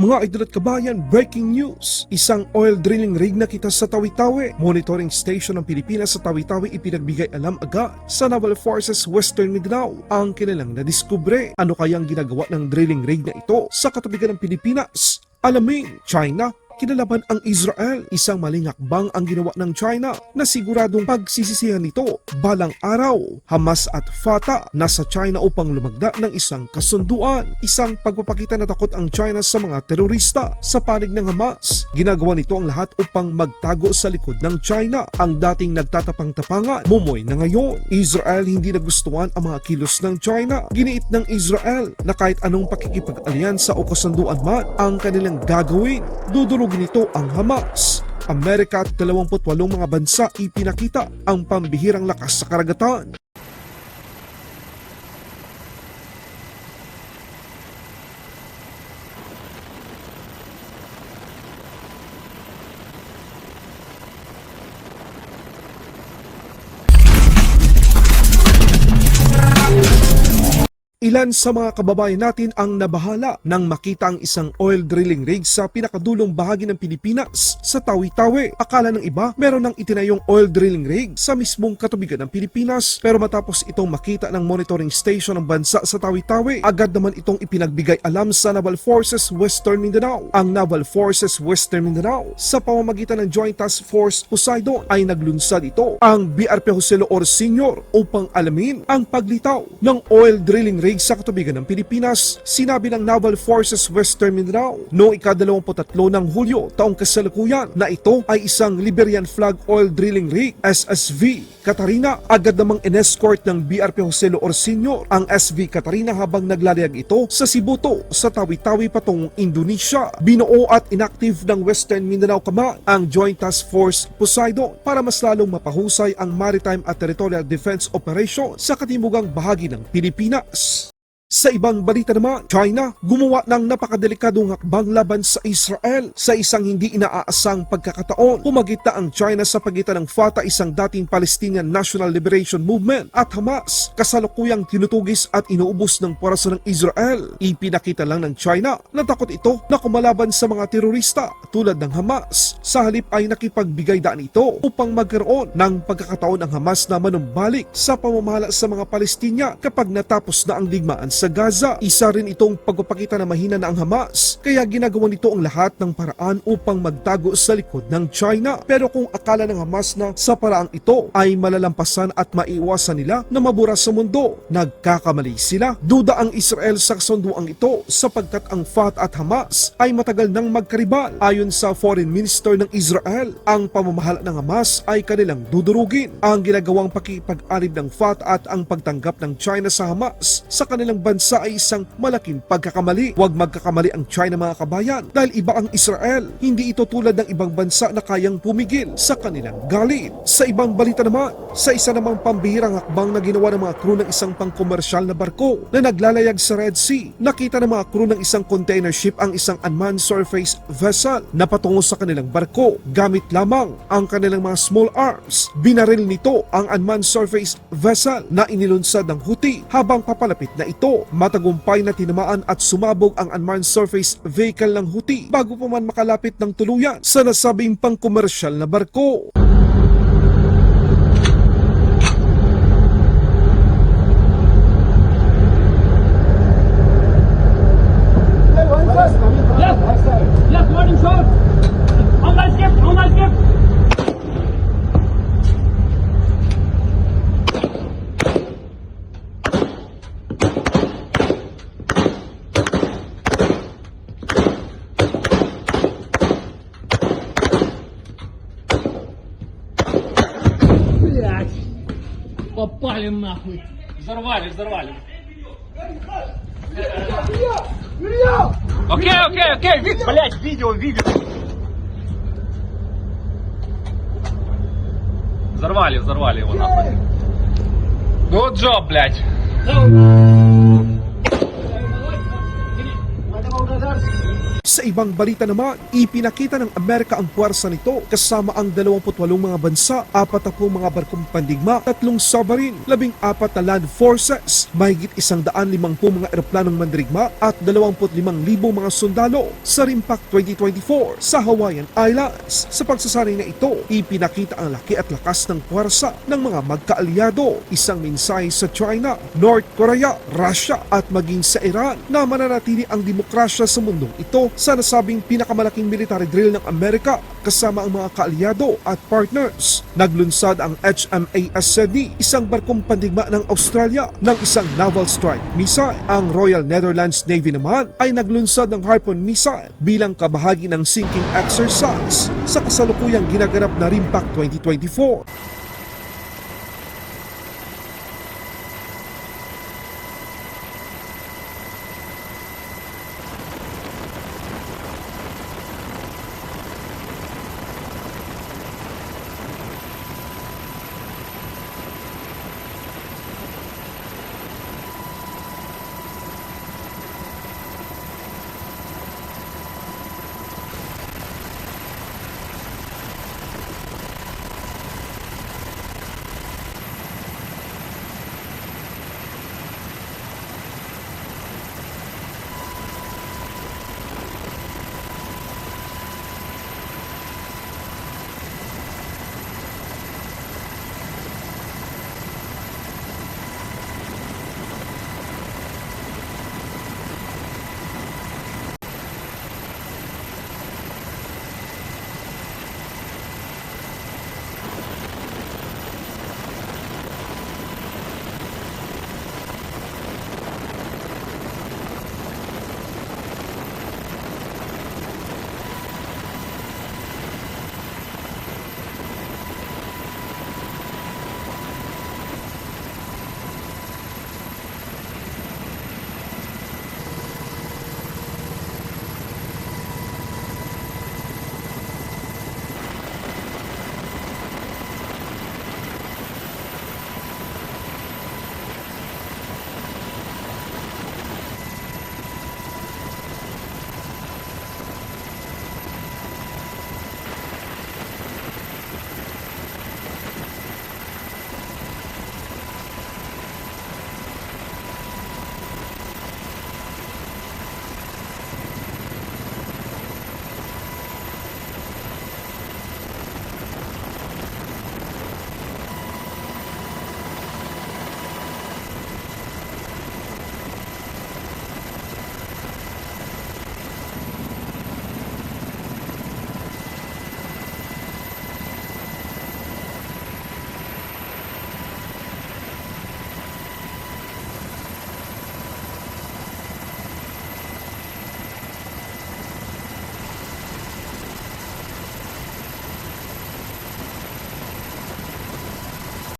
Mga idol at kabayan, breaking news. Isang oil drilling rig na kita sa Tawi-Tawi. Monitoring station ng Pilipinas sa Tawi-Tawi ipinagbigay alam agad sa Naval Forces Western Mindanao ang kanilang nadiskubre. Ano kayang ginagawa ng drilling rig na ito sa katabigan ng Pilipinas? Alamin, China, kinalaban ang Israel. Isang maling hakbang ang ginawa ng China na siguradong pagsisisihan nito balang araw. Hamas at Fatah nasa China upang lumagda ng isang kasunduan. Isang pagpapakita na takot ang China sa mga terorista sa panig ng Hamas. Ginagawa nito ang lahat upang magtago sa likod ng China. Ang dating nagtatapang-tapangan, mumoy na ngayon. Israel hindi nagustuhan ang mga kilos ng China. Giniit ng Israel na kahit anong pakikipag-alyansa o kasunduan man ang kanilang gagawin, dudurugin nito ang Hamas. Amerika at 28 mga bansa ipinakita ang pambihirang lakas sa karagatan. Ilan sa mga kababayan natin ang nabahala nang makita ang isang oil drilling rig sa pinakadulong bahagi ng Pilipinas sa Tawi-Tawi. Akala ng iba meron ng itinayong oil drilling rig sa mismong katubigan ng Pilipinas pero matapos itong makita ng monitoring station ng bansa sa Tawi-Tawi, agad naman itong ipinagbigay alam sa Naval Forces Western Mindanao. Ang Naval Forces Western Mindanao sa pamamagitan ng Joint Task Force Poseidon ay naglunsad ito ang BRP Jose Loor Sr. upang alamin ang paglitaw ng oil drilling rig sa katubigan ng Pilipinas. Sinabi ng Naval Forces Western Mindanao noong ika-23 ng Hulyo taong kasalukuyan na ito ay isang Liberian flag oil drilling rig SSV Katarina. Agad namang inescort ng BRP Jose Loor Sr. ang SV Katarina habang naglalayag ito sa Sibuto sa Tawi-Tawi patungong Indonesia. Binuo at inactive ng Western Mindanao Command ang Joint Task Force Poseidon para mas lalong mapahusay ang maritime at territorial defense operation sa katimugang bahagi ng Pilipinas. Sa ibang balita naman, China gumawa ng napakadelikadong hakbang laban sa Israel sa isang hindi inaaasang pagkakataon. Pumagita ang China sa pagitan ng Fatah, isang dating Palestinian National Liberation Movement at Hamas, kasalukuyang tinutugis at inuubos ng pwersa ng Israel. Ipinakita lang ng China na takot ito na kumalaban sa mga terorista tulad ng Hamas. Sa halip ay nakipagbigay daan ito upang magkaroon ng pagkakataon ang Hamas na manumbalik sa pamamahala sa mga Palestina kapag natapos na ang digmaan sa Gaza. Isa rin itong pagpapakita na mahina na ang Hamas, kaya ginagawa nito ang lahat ng paraan upang magtago sa likod ng China. Pero kung akala ng Hamas na sa paraang ito ay malalampasan at maiwasan nila na mabura sa mundo, nagkakamali sila. Duda ang Israel sa kasunduang ito sapagkat ang Fatah at Hamas ay matagal nang magkaribal. Ayon sa Foreign Minister ng Israel, ang pamamahala ng Hamas ay kanilang dudurugin. Ang ginagawang pakipag-alib ng Fatah at ang pagtanggap ng China sa Hamas sa kanilang bansa ay isang malaking pagkakamali. Huwag magkakamali ang China mga kabayan dahil iba ang Israel. Hindi ito tulad ng ibang bansa na kayang pumigil sa kanilang galit. Sa ibang balita naman, sa isa namang pambihirang hakbang na ginawa ng mga crew ng isang pangkomersyal na barko na naglalayag sa Red Sea, nakita ng mga crew ng isang container ship ang isang unmanned surface vessel na patungo sa kanilang barko. Gamit lamang ang kanilang mga small arms. Binaril nito ang unmanned surface vessel na inilunsad ng Houthi habang papalapit na ito. Matagumpay na tinamaan at sumabog ang unmanned surface vehicle ng Houthi bago pa man makalapit ng tuluyan sa nasabing pangkomersyal na barko. Блять! Попали нахуй! Взорвали, взорвали! Окей, окей, окей, ви- блять, видео, видео. Взорвали, взорвали его нахуй. Good job, блять. Sa ibang balita naman, ipinakita ng Amerika ang puwersa nito kasama ang 28 mga bansa, 40 mga barkong pandigma, tatlong submarine, 14 na land forces, mahigit 150 mga eroplanong mandirigma at 25,000 mga sundalo sa Rimpak 2024 sa Hawaiian Islands. Sa pagsasari na ito, ipinakita ang laki at lakas ng puwersa ng mga magkaalyado, isang mensahe sa China, North Korea, Russia at maging sa Iran na mananatili ang demokrasya sa mundong ito sa nasabing pinakamalaking military drill ng Amerika kasama ang mga kaalyado at partners. Naglunsad ang HMAS Sydney, isang barkong pandigma ng Australia ng isang naval strike missile. Ang Royal Netherlands Navy naman ay naglunsad ng Harpoon missile bilang kabahagi ng sinking exercise sa kasalukuyang ginaganap na Rimpak 2024.